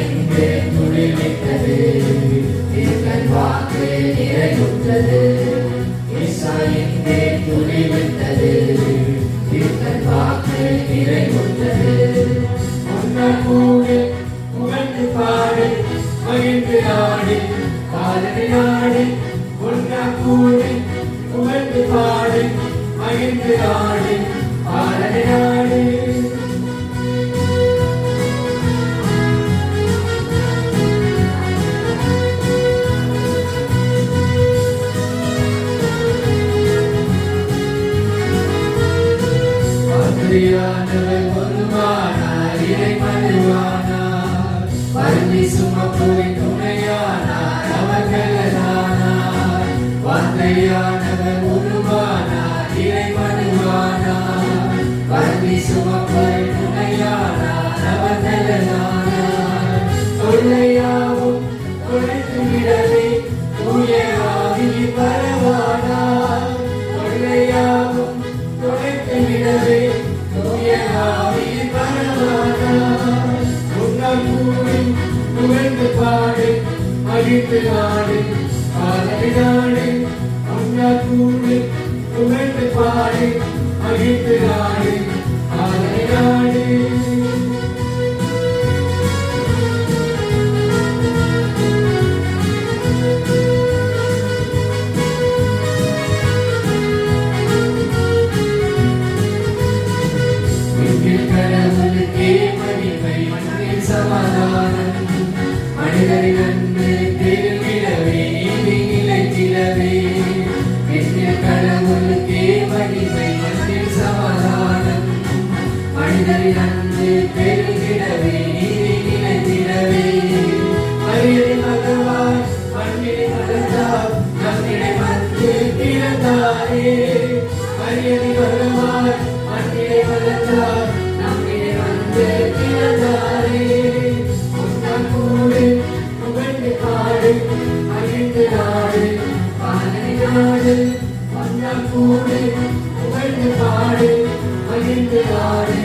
அறிந்து துளிர்விட்டது எங்கள் வாக்கு நிறைவுற்றது இசைந்து துளிர்விட்டது எங்கள் வாக்கு நிறைவுற்றது உன்னால் கூடு புகழ்ந்து பாடு மகிழ்ந்து ஆடு காலடி நாடு ஒன்னா கூடு புகழ்ந்து பாடு மகிழ்ந்து ஆடு காலடி நாடு மதுரையானவர் பொதுவானார் இறை மதுவானார் பருந்தி சுமப்புவை துணையானார் அவர்களானார் வார்த்தையானவர் உருவானார் இறை மதுவானார் பருந்தி சுமப்புவை துணையானார் அவர்களானார் தொல்லையாவும் தொலைத்து மகிழ்ந்துதானே காலைதானே அண்ணா கூடு புகழ்ந்து பாடு மகிழ்ந்துதானே காலைதானே சமாதான உள்ளதே என்னில் கடவுளுக்கே மகிமை என்னில் சமாதானம். மனிதரின் அன்பு பெருகிடவே நீதி நிலைத்திடவே மனிதரின் மகவார் மண்ணிலை மலர்ந்தார் நம்மிடை வந்து பிறந்தாரே. மரியலின் மகவார் மண்ணிலை பாடு மன்னன் கூடு புகழ்ந்து பாடு மகிழ்ந்து ஆடு.